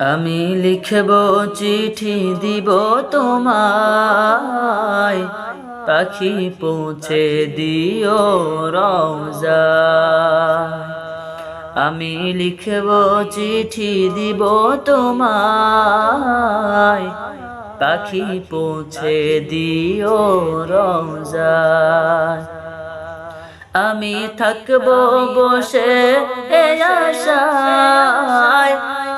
আমি লিখব চিঠি দিব তোমায়। পাখি পৌঁছে দিও রওজা আমি লিখব চিঠি দিব তোমায়। পাখি পৌঁছে দিও রওজায়। আমি থাকব বসে এ আশায়।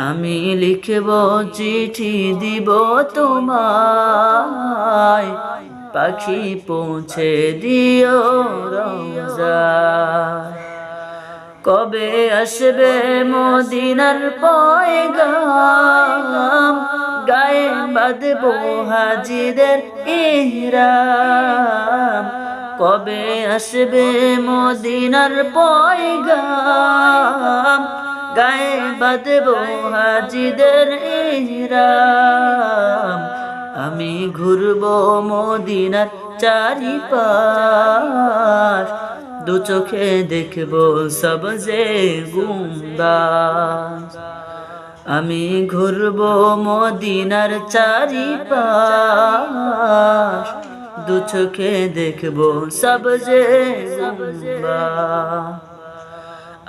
আমি লিখব চিঠি দিব তোমায়। পাখি পৌঁছে দিও রোজায় কবে আসবে মদিনার পয়গাম? গায়ে বাঁধবো হাজিদের ইহরাম। কবে আসবে মদিনার পয়গাম? গায়ে বাঁধবো হাজিদের ইহরাম। আমি ঘুরবো মদিনার চারিপাশ। দু চোখে দেখব সব যে গুন্দাস আমি ঘুরব মদিনার চারিপাশ। দু চোখে দেখব সব যে গুন্দাস